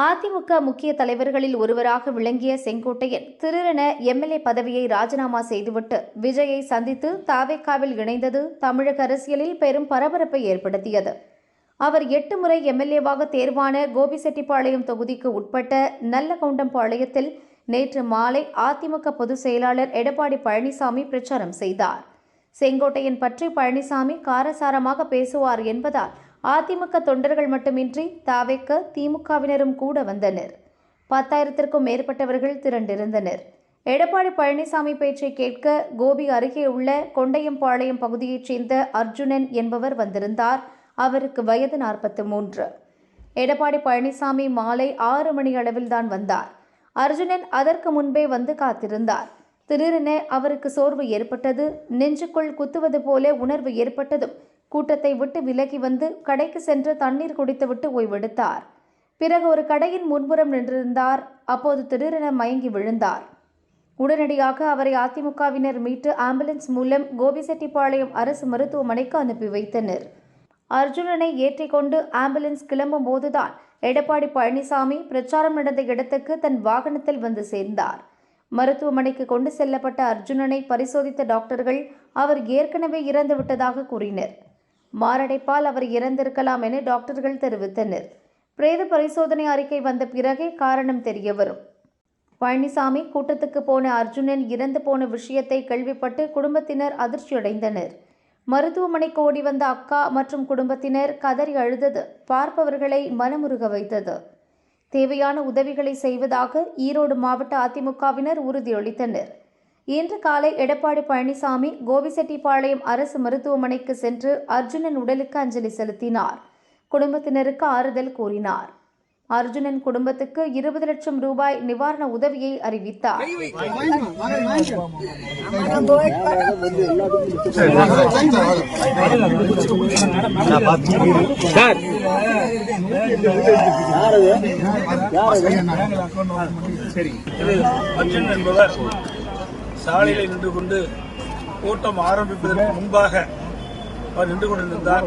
அதிமுக முக்கிய தலைவர்களில் ஒருவராக விளங்கிய செங்கோட்டையன் திருரென எம்எல்ஏ பதவியை ராஜினாமா செய்துவிட்டு விஜயை சந்தித்து தாவேக்காவில் இணைந்தது தமிழக அரசியலில் பெரும் பரபரப்பை ஏற்படுத்தியது. அவர் எட்டு முறை எம்எல்ஏவாக தேர்வான கோபிசெட்டிப்பாளையம் தொகுதிக்கு உட்பட்ட நல்லகவுண்டம்பாளையத்தில் நேற்று மாலை அதிமுக பொதுச் செயலாளர் எடப்பாடி பழனிசாமி பிரச்சாரம் செய்தார். செங்கோட்டையன் பற்றி பழனிசாமி காரசாரமாக பேசுவார் என்பதால் அதிமுக தொண்டர்கள் மட்டுமின்றி தாவேக்க திமுகவினரும் கூட வந்தனர். பத்தாயிரத்திற்கும் மேற்பட்டவர்கள் திரண்டிருந்தனர். எடப்பாடி பழனிசாமி பேச்சை கேட்க கோபி அருகே உள்ள கொண்டையம்பாளையம் பகுதியைச் சேர்ந்த அர்ஜுனன் என்பவர் வந்திருந்தார். அவருக்கு வயது நாற்பத்தி மூன்று. எடப்பாடி பழனிசாமி மாலை ஆறு மணி அளவில் தான் வந்தார். அர்ஜுனன் அதற்கு முன்பே வந்து காத்திருந்தார். திடீரென அவருக்கு சோர்வு ஏற்பட்டது. நெஞ்சுக்குள் குத்துவது போல உணர்வு ஏற்பட்டதும் கூட்டத்தை விட்டு விலகி வந்து கடைக்கு சென்று தண்ணீர் குடித்துவிட்டு ஓய்வெடுத்தார். பிறகு ஒரு கடையின் முன்புறம் நின்றிருந்தார். அப்போது திடீரென மயங்கி விழுந்தார். உடனடியாக அவரை அதிமுகவினர் மீட்டு ஆம்புலன்ஸ் மூலம் கோபிசெட்டிப்பாளையம் அரசு மருத்துவமனைக்கு அனுப்பி வைத்தனர். அர்ஜுனனை ஏற்றிக்கொண்டு ஆம்புலன்ஸ் கிளம்பும் போதுதான் எடப்பாடி பழனிசாமி பிரச்சாரம் நடந்த இடத்துக்கு தன் வாகனத்தில் வந்து சேர்ந்தார். மருத்துவமனைக்கு கொண்டு செல்லப்பட்ட அர்ஜுனனை பரிசோதித்த டாக்டர்கள் அவர் ஏற்கனவே இறந்து விட்டதாக கூறினர். மாரடைப்பால் அவர் இறந்திருக்கலாம் என டாக்டர்கள் தெரிவித்தனர். பிரேத பரிசோதனை அறிக்கை வந்த பிறகே காரணம் தெரிய வரும். பழனிசாமி கூட்டத்துக்கு போன அர்ஜுனன் இறந்து போன விஷயத்தை கேள்விப்பட்டு குடும்பத்தினர் அதிர்ச்சியடைந்தனர். மருத்துவமனைக்கு ஓடி வந்த அக்கா மற்றும் குடும்பத்தினர் கதறி அழுதது. பார்ப்பவர்களை மனமுருக வைத்தது. தேவையான உதவிகளை செய்வதாக ஈரோடு மாவட்ட அதிமுகவினர் உறுதியளித்தனர். இன்று காலை எடப்பாடி பழனிசாமி கோபிசெட்டிப்பாளையம் அரசு மருத்துவமனைக்கு சென்று அர்ஜுனன் உடலுக்கு அஞ்சலி செலுத்தினார். குடும்பத்தினருக்கு ஆறுதல் கூறினார். அர்ஜுனன் குடும்பத்துக்கு இருபது லட்சம் ரூபாய் நிவாரண உதவியை அறிவித்தார். திரு அர்ஜுன் என்பவர் சாலையில் நின்று கொண்டு கூட்டம் ஆரம்பிப்பதற்கு முன்பாக அவர் நின்று கொண்டிருந்தார்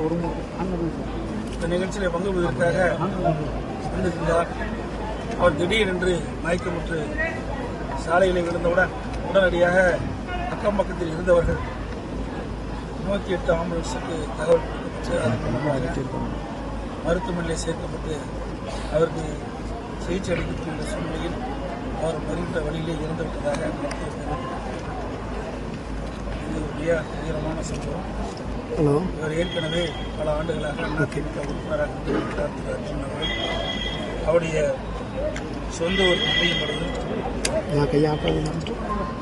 இந்த நிகழ்ச்சியில் பங்கு கொள்வதற்காக வந்திருந்தார் அவர் திடீரென்று மயக்கமுற்று சாலையில் விழுந்தவுடன் உடனடியாக அக்கம் பக்கத்தில் இருந்தவர்கள் நூற்றி எட்டு ஆம்புலன்ஸுக்கு தகவல் மருத்துவமனையில் சேர்க்கப்பட்டு அவருக்கு சிகிச்சை அளிக்கப்பட்டுள்ள சூழ்நிலையில் அவர் வருகின்ற வழியிலே இறந்து விட்டதாக. இது ஒரு மிக துயரமான சம்பவம். ஹலோ. இவர் ஏற்கனவே பல ஆண்டுகளாக அதிமுக உறுப்பினராக இருந்து வருகிறார் திரு அர்ஜுன் அவர்கள். அவருடைய சொந்த ஒரு நிலையும் கையாப்ப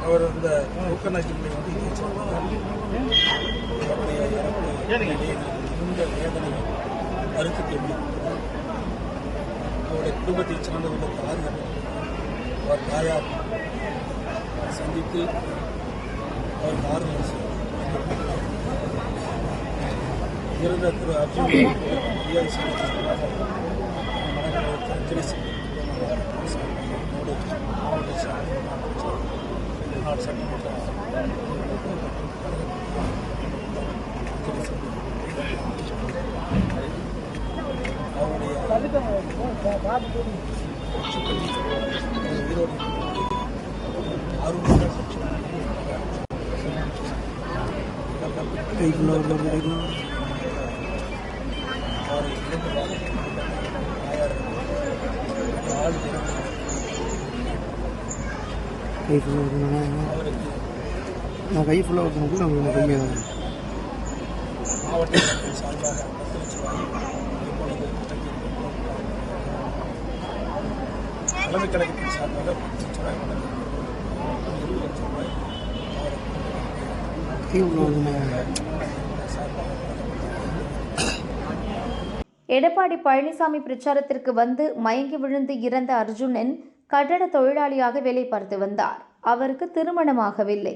அவர் அந்த ஊக்கநாச்சிகளை வந்து மிகுந்த வேதனை வருத்தத்தை அவருடைய குடும்பத்தை சார்ந்தவர்கள் தாயார் அவர் தாயார் சந்தித்து அவர் ஆறுதல் செய்தார். இருந்த திரு அர்ஜுன் மரியாதை செலுத்துவதற்காக மனநலத்தை அஞ்சலி செலுத்துவதற்காக மாவட்ட சார்ந்த நாடு சட்டமன்ற அவருடைய ஈரோடு அருண் கை ஃபுல்லாக ஒரு கை ஃபுல்லாக அவரை இரண்டு ஆள் கை ஃபுல்லாக இருக்கணும் நான் கை ஃபுல்லாக இருக்கணும் கூட உங்களுக்கு கம்மியாக தான் இருக்கும். மாவட்ட சார்பாக பத்து லட்சம் ரூபாய் இப்பொழுது தலைமை கழகத்தின் சார்பாக இருபது லட்சம் ரூபாய் எடப்பாடி பழனிசாமி பிரச்சாரத்திற்கு வந்து மயங்கி விழுந்து இறந்த அர்ஜுனன் கட்டட தொழிலாளியாக வேலை பார்த்து வந்தார். அவருக்கு திருமணமாகவில்லை.